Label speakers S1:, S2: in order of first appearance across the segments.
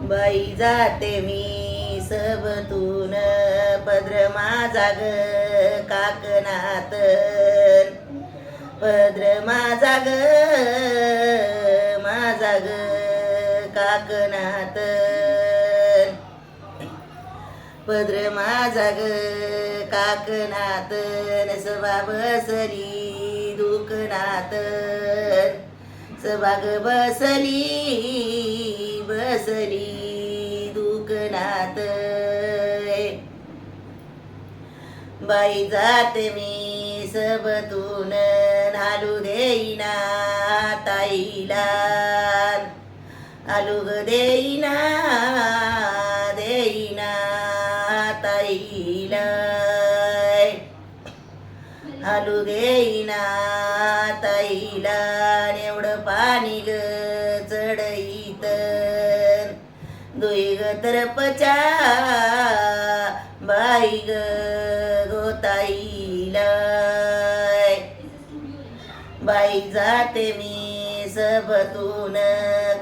S1: बाई जाते मी सबतून पद्र माझा ग काकनात पद्र माझा ग माझा ग काकनात पद्र माझा ग काकनात सभा बसरी दुखनात सभाग बसली बसली दुखनात बाई जात मी सबतून नालू देईना ताईला. आलू देईना देईना ताईला. आलू देईना ताईला. एवढं पाणी ग चढईत. दुई ग तरपच्या बाई ग गोताईला बाई जाते मी सबतून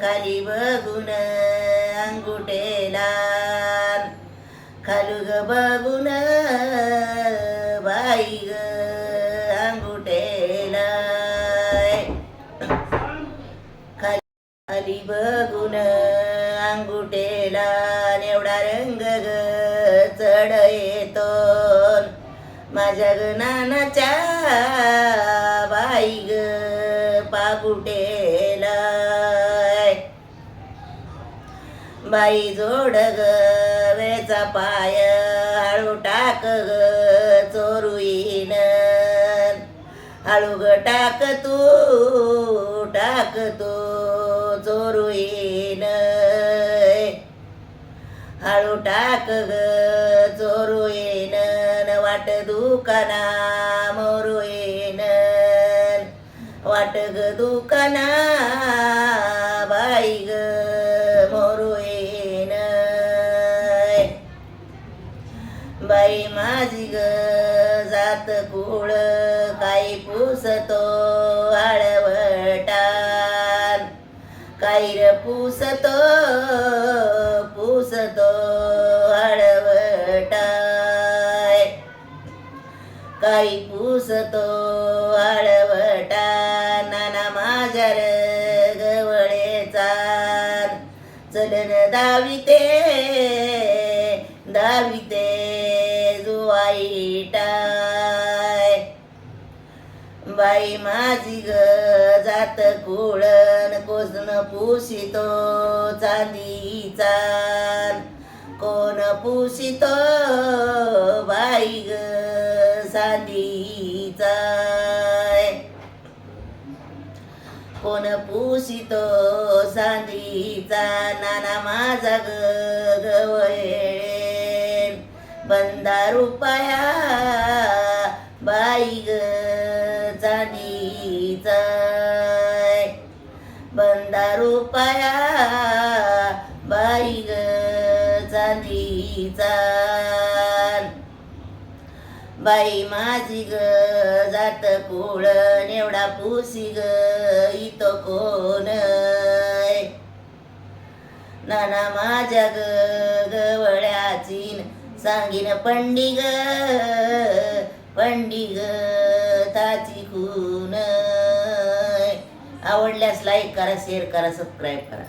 S1: खाली बघून अंगुटेला खालू ग बघून बाई ग अंगुटेला खाली बघून अंगुठेला एवढा रंग ग चढ येतो माझ्या ग नानाच्या बाई ग पागुटेला बाई जोड ग वेचा पाय हळू टाक ग चोरुईन. हळू ग टाक तू टाक तू. आळू टाक ग चोरू येन वाट दुकाना मोरू येन वाट ग दुकाना बाई ग मोरू येन बाई माझी ग जात कुळ काही पुसतो हळवटान काही पुसतो काही पुसतो हळवटा नाना माझ्या र गवळेचा. चलन दाविते दाविते जुवाईटाय. बाई माझी ग जात कुळण कोण पुसितो चांदीचा. कोण पुसितो चांदीचा कोण पुसितो सांदीचा नाना माझा ग गवळे बंदा रुपया बाई ग चांदीचा बंदा रुपया बाई ग चांदीचा बाई माझी ग जात कोळ नेवडा पुसी ग इतो कोण नाना माझ्या ग गवळ्याचीन सांगीन पंडी ग पंडी ग ताची खून आवडल्यास लाईक करा शेअर करा सबस्क्राईब करा.